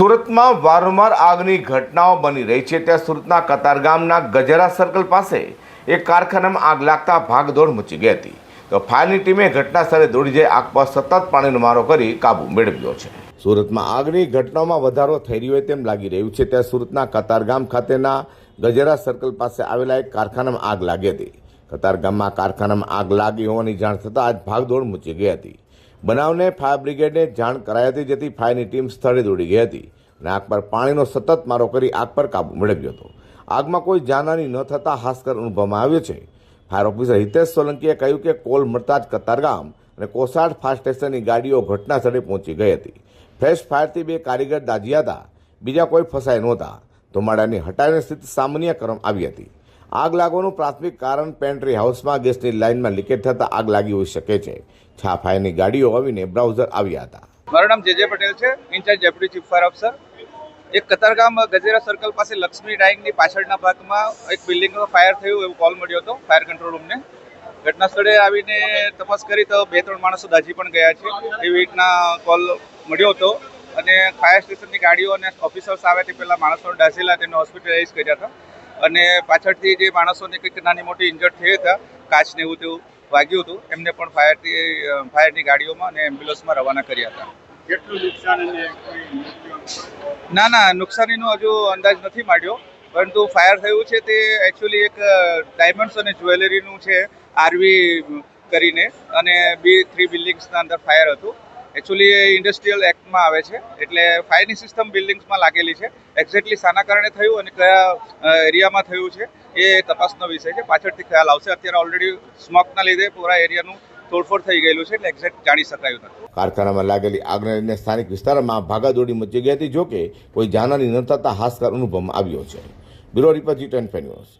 સુરતમાં વારંવાર આગની ઘટનાઓ બની રહી છે. ત્યાં સુરતના કતારગામના ગજરા સર્કલ પાસે એક કારખાનામાં આગ લાગતા ભાગદોડ મચી ગઈ હતી. તો ફાયરની ટીમે ઘટના સ્થળે દોડી જઈ આગ પર સતત પાણીનો મારો કરી કાબુ મેળવ્યો છે. સુરતમાં આગની ઘટનાઓમાં વધારો થઈ રહ્યો હોય તેમ લાગી રહ્યું છે. ત્યાં સુરતના કતારગામ ખાતેના ગજરા સર્કલ પાસે આવેલા એક કારખાનામાં આગ લાગી હતી. કતારગામમાં કારખાનામાં આગ લાગી હોવાની જાણ થતાં આજ ભાગદોડ મચી ગઈ હતી. બનાવને ફાયર બ્રિગેડને જાણ કરાઈ હતી, જેથી ફાયરની ટીમ સ્થળે દોડી ગઈ હતી. અને આગ પર પાણીનો સતત મારો કરી આગ પર કાબુ મેળવ્યો હતો. આગમાં કોઈ જાનહાની ન થતાં હાસ્કર અનુભવવામાં આવ્યો છે. ફાયર ઓફિસર હિતેશ સોલંકીએ કહ્યું કે કોલ મળતા જ કતારગામ અને કોસાડ ફાયર સ્ટેશનની ગાડીઓ ઘટના સ્થળે પહોંચી ગઈ હતી. ફ્રેશ ફાયરથી બે કારીગર દાઝ્યા હતા બીજા કોઈ ફસાય નહોતા. ધુમાડાની હટાવીને સ્થિતિ સામાન્ય કરવામાં આવી હતી. આગ લાગવાનું પ્રાથમિક કારણ પેન્ટ્રી હાઉસમાં ગેસની લાઇનમાં લીકેજ થતાં આગ લાગી હોઈ શકે છે. છાફાયરની ગાડીઓ આવીને બ્રાઉઝર આવ્યા હતા. મારું નામ જે પટેલ છે. In-charge deputy chief fire officer એક કતારગામ ગજેરા સર્કલ પાસે લક્ષ્મી ડાઇંગની પાછળના ભાગમાં એક બિલ્ડિંગનો ફાયર થયું એવું કોલ મળ્યો હતો ફાયર કંટ્રોલ રૂમને ઘટના સ્થળે આવીને તપાસ કરી તો બે ત્રણ માણસો દાજી પણ ગયા છે. એવી રીતના કોલ મળ્યો હતો અને ફાયર સ્ટેશનની ગાડીઓ અને ઓફિસર્સ આવે તે પહેલાં માણસો દાઝેલા તેને હોસ્પિટલાઇઝ કર્યા હતા. અને પાછળથી જે માણસોને કંઈક નાની મોટી ઇન્જર્ડ થયા હતા કાચને એવું તેવું વાગ્યું હતું એમને પણ ફાયરથી ફાયરની ગાડીઓમાં અને એમ્બ્યુલન્સમાં રવાના કર્યા હતા. કેટલું નુકસાન ના ના નુકસાનીનો હજુ અંદાજ નથી માંડ્યો પરંતુ ફાયર થયું છે તે એકચ્યુઅલી એક ડાયમંડ્સ અને જ્વેલરીનું છે આરવી કરીને અને બી થ્રી બિલ્ડિંગ્સના અંદર ફાયર હતું. એકચ્યુઅલી એ ઇન્ડસ્ટ્રીયલ એક્ટમાં આવે છે. એટલે ફાયરની સિસ્ટમ બિલ્ડિંગ્સમાં લાગેલી છે. એક્ઝેક્ટલી શાના કારણે થયું અને કયા એરિયામાં થયું છે એ તપાસનો વિષય છે. પાછળથી ખ્યાલ આવશે. અત્યારે ઓલરેડી સ્મોકના લીધે પૂરા એરિયાનું તોડફોડ થઈ ગયેલું છે એટલે એક્ઝેક્ટ જાણી શકાયું નથી. કારખાનામાં લાગેલી આગને લઈને સ્થાનિક વિસ્તારમાં ભાગાદોડી મચી ગઈ હતી જોકે કોઈ જાનહાની ન થતાં હાસ્કર અનુભવમાં આવ્યો છે. બ્યુરો રિપોર્ટ જી ટેન